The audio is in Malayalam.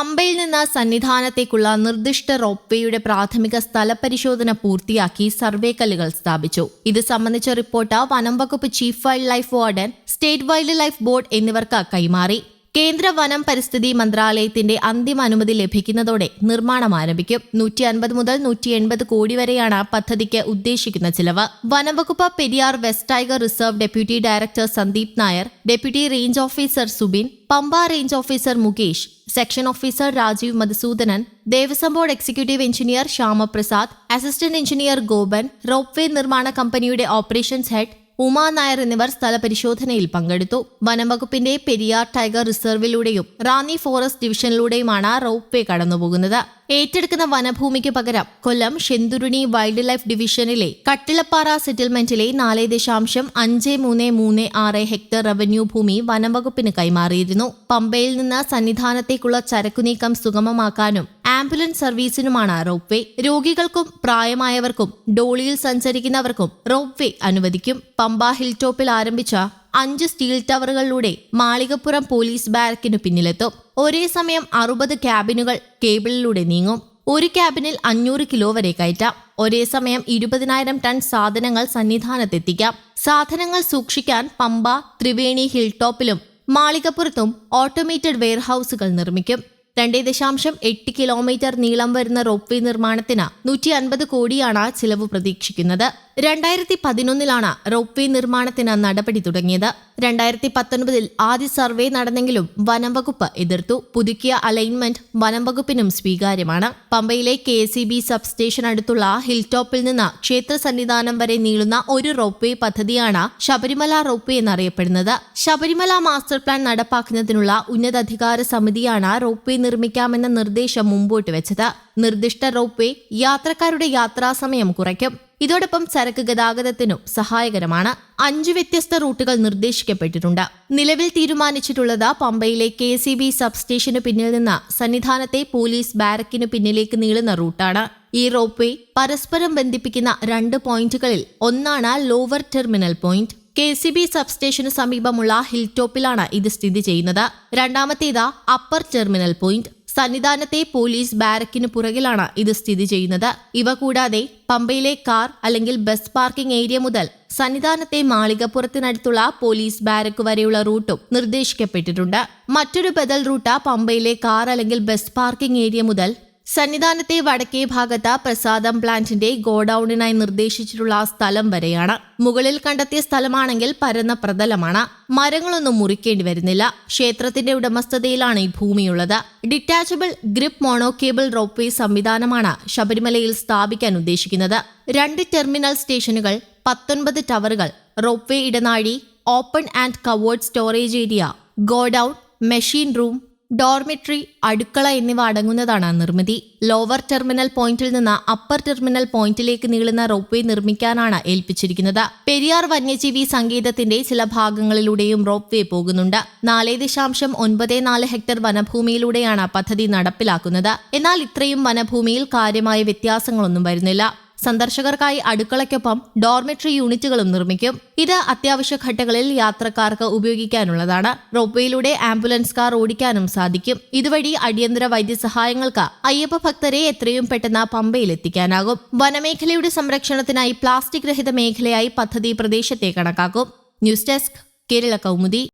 പമ്പയിൽ നിന്ന് സന്നിധാനത്തേക്കുള്ള നിർദ്ദിഷ്ട റോപ്വേയുടെ പ്രാഥമിക സ്ഥലപരിശോധന പൂർത്തിയാക്കി സർവേ കല്ലുകൾ സ്ഥാപിച്ചു. ഇത് സംബന്ധിച്ച റിപ്പോർട്ട് വനം വകുപ്പ് chief wildlife warden state wildlife board എന്നിവർക്ക് കൈമാറി. കേന്ദ്ര വനം പരിസ്ഥിതി മന്ത്രാലയത്തിന്റെ അന്തിമ അനുമതി ലഭിക്കുന്നതോടെ നിർമ്മാണം ആരംഭിക്കും. നൂറ്റി അൻപത് മുതൽ നൂറ്റി എൺപത് കോടി വരെയാണ് പദ്ധതിക്ക് ഉദ്ദേശിക്കുന്ന ചിലവ്. വനംവകുപ്പ് Periyar west tiger reserve deputy director Sandeep Nair deputy range officer Subin Pampa range officer Mukesh section officer Rajeev Madhusoodanan Devaswom board executive engineer Shyamaprasad assistant engineer Gopan ropeway നിർമ്മാണ കമ്പനിയുടെ ഓപ്പറേഷൻസ് ഹെഡ് ഉമാ നായർ എന്നിവർ സ്ഥലപരിശോധനയിൽ പങ്കെടുത്തു. വനംവകുപ്പിന്റെ പെരിയാർ ടൈഗർ റിസർവിലൂടെയും റാന്നി ഫോറസ്റ്റ് ഡിവിഷനിലൂടെയുമാണ് റോപ്പ് വേ കടന്നുപോകുന്നത്. ഏറ്റെടുക്കുന്ന വനഭൂമിക്ക് പകരം കൊല്ലം ഷെന്തുരുണി വൈൽഡ് ലൈഫ് ഡിവിഷനിലെ കട്ടിളപ്പാറ സെറ്റിൽമെന്റിലെ നാല് ദശാംശം അഞ്ച് മൂന്ന് മൂന്ന് ആറ് ഹെക്ടർ റവന്യൂ ഭൂമി വനംവകുപ്പിന് കൈമാറിയിരുന്നു. പമ്പയിൽ നിന്ന് സന്നിധാനത്തേക്കുള്ള ചരക്കുനീക്കം സുഗമമാക്കാനും ആംബുലൻസ് സർവീസിനുമാണ് റോപ്വേ. രോഗികൾക്കും പ്രായമായവർക്കും ഡോളിയിൽ സഞ്ചരിക്കുന്നവർക്കും റോപ്വേ അനുവദിക്കും. പമ്പ ഹിൽ ടോപ്പിൽ ആരംഭിച്ച അഞ്ച് സ്റ്റീൽ ടവറുകളിലൂടെ മാളികപ്പുറം പോലീസ് ബാരക്കിനു പിന്നിലെത്തും. ഒരേ സമയം അറുപത് ക്യാബിനുകൾ കേബിളിലൂടെ നീങ്ങും. ഒരു ക്യാബിനിൽ അഞ്ഞൂറ് കിലോ വരെ കയറ്റാം. ഒരേ സമയം ഇരുപതിനായിരം ടൺ സാധനങ്ങൾ സന്നിധാനത്തെത്തിക്കാം. സാധനങ്ങൾ സൂക്ഷിക്കാൻ പമ്പ ത്രിവേണി ഹിൽ ടോപ്പിലും മാളികപ്പുറത്തും ഓട്ടോമേറ്റഡ് വെയർഹൌസുകൾ നിർമ്മിക്കും. രണ്ടേ ദശാംശം എട്ട് കിലോമീറ്റർ നീളം വരുന്ന റോപ്പ് വേ നിർമ്മാണത്തിന് നൂറ്റി അൻപത് കോടിയാണ് ചിലവ് പ്രതീക്ഷിക്കുന്നത്. രണ്ടായിരത്തി പതിനൊന്നിലാണ് റോപ്പ് വേ നിർമ്മാണത്തിന് നടപടി തുടങ്ങിയത്. രണ്ടായിരത്തി പത്തൊൻപതിൽ ആദ്യ സർവേ നടന്നെങ്കിലും വനം വകുപ്പ് എതിർത്തു. പുതുക്കിയ അലൈൻമെന്റ് വനം വകുപ്പിനും സ്വീകാര്യമാണ്. പമ്പയിലെ കെ എസ് ബി സബ്സ്റ്റേഷൻ അടുത്തുള്ള ഹിൽ ടോപ്പിൽ നിന്ന് ക്ഷേത്ര സന്നിധാനം വരെ നീളുന്ന ഒരു റോപ്പ് വേ പദ്ധതിയാണ് ശബരിമല റോപ്പ് വേ എന്നറിയപ്പെടുന്നത്. ശബരിമല മാസ്റ്റർ പ്ലാൻ നടപ്പാക്കുന്നതിനുള്ള ഉന്നതാധികാര സമിതിയാണ് റോപ്പ് വേ നിർമ്മിക്കാമെന്ന നിർദ്ദേശം മുമ്പോട്ട് വെച്ചത്. നിർദ്ദിഷ്ട റോപ്പ് വേ യാത്രക്കാരുടെ യാത്രാസമയം കുറയ്ക്കും. ഇതോടൊപ്പം ചരക്ക് ഗതാഗതത്തിനും സഹായകരമാണ്. അഞ്ച് വ്യത്യസ്ത റൂട്ടുകൾ നിർദ്ദേശിക്കപ്പെട്ടിട്ടുണ്ട്. നിലവിൽ തീരുമാനിച്ചിട്ടുള്ളത് പമ്പയിലെ കെ സി ബി സബ്സ്റ്റേഷന് പിന്നിൽ നിന്ന് സന്നിധാനത്തെ പോലീസ് ബാരക്കിനു പിന്നിലേക്ക് നീളുന്ന റൂട്ടാണ്. ഈ റോപ്പ് വേ പരസ്പരം ബന്ധിപ്പിക്കുന്ന രണ്ട് പോയിന്റുകളിൽ ഒന്നാണ് lower terminal point. K C B സബ്സ്റ്റേഷന് സമീപമുള്ള ഹിൽ ടോപ്പിലാണ് ഇത് സ്ഥിതി ചെയ്യുന്നത്. രണ്ടാമത്തേത് അപ്പർ ടെർമിനൽ പോയിന്റ്. സന്നിധാനത്തെ പോലീസ് ബാരക്കിന് പുറകിലാണ് ഇത് സ്ഥിതി ചെയ്യുന്നത്. ഇവ കൂടാതെ പമ്പയിലെ കാർ അല്ലെങ്കിൽ ബസ് പാർക്കിംഗ് ഏരിയ മുതൽ സന്നിധാനത്തെ മാളികപ്പുറത്തിനടുത്തുള്ള പോലീസ് ബാരക്ക് വരെയുള്ള റൂട്ടും നിർദ്ദേശിക്കപ്പെട്ടിട്ടുണ്ട്. മറ്റൊരു ബദൽ റൂട്ട് പമ്പയിലെ കാർ അല്ലെങ്കിൽ ബസ് പാർക്കിംഗ് ഏരിയ മുതൽ സന്നിധാനത്തെ വടക്കേ ഭാഗത്ത് പ്രസാദം പ്ലാന്റിന്റെ ഗോഡൌണിനായി നിർദ്ദേശിച്ചിട്ടുള്ള സ്ഥലം വരെയാണ്. മുകളിൽ കണ്ടെത്തിയ സ്ഥലമാണെങ്കിൽ പരന്ന പ്രതലമാണ്. മരങ്ങളൊന്നും മുറിക്കേണ്ടി വരുന്നില്ല. ക്ഷേത്രത്തിന്റെ ഉടമസ്ഥതയിലാണ് ഈ ഭൂമിയുള്ളത്. ഡിറ്റാച്ചബിൾ ഗ്രിപ്പ് മോണോകേബിൾ വേ സംവിധാനമാണ് ശബരിമലയിൽ സ്ഥാപിക്കാൻ ഉദ്ദേശിക്കുന്നത്. രണ്ട് ടെർമിനൽ സ്റ്റേഷനുകൾ പത്തൊൻപത് ടവറുകൾ റോപ്വേ ഇടനാഴി open and covered storage area godown machine room dormitory അടുക്കള എന്നിവ അടങ്ങുന്നതാണ് നിർമ്മിതി. ലോവർ ടെർമിനൽ പോയിന്റിൽ നിന്ന് അപ്പർ ടെർമിനൽ പോയിന്റിലേക്ക് നീളുന്ന റോപ്വേ നിർമ്മിക്കാനാണ് ഏൽപ്പിച്ചിരിക്കുന്നത്. പെരിയാർ വന്യജീവി സംഗീതത്തിന്റെ ചില ഭാഗങ്ങളിലൂടെയും റോപ്പ്വേ പോകുന്നുണ്ട്. നാല് ദശാംശം ഒൻപത് നാല് ഹെക്ടർ വനഭൂമിയിലൂടെയാണ് പദ്ധതി നടപ്പിലാക്കുന്നത്. എന്നാൽ ഇത്രയും വനഭൂമിയിൽ കാര്യമായ വ്യത്യാസങ്ങളൊന്നും വരുന്നില്ല. സന്ദർശകർക്കായി അടുക്കളയ്ക്കൊപ്പം ഡോർമെട്രി യൂണിറ്റുകളും നിർമ്മിക്കും. ഇത് അത്യാവശ്യ ഘട്ടങ്ങളിൽ യാത്രക്കാർക്ക് ഉപയോഗിക്കാനുള്ളതാണ്. റോപ്പേയിലൂടെ ആംബുലൻസ് കാർ ഓടിക്കാനും സാധിക്കും. ഇതുവഴി അടിയന്തര വൈദ്യസഹായങ്ങൾക്ക് അയ്യപ്പ ഭക്തരെ എത്രയും പെട്ടെന്ന് പമ്പയിൽ എത്തിക്കാനാകും വനമേഖലയുടെ സംരക്ഷണത്തിനായി പ്ലാസ്റ്റിക് രഹിത മേഖലയായി പദ്ധതി പ്രദേശത്തെ കണക്കാക്കും. News desk Kerala Kaumudi.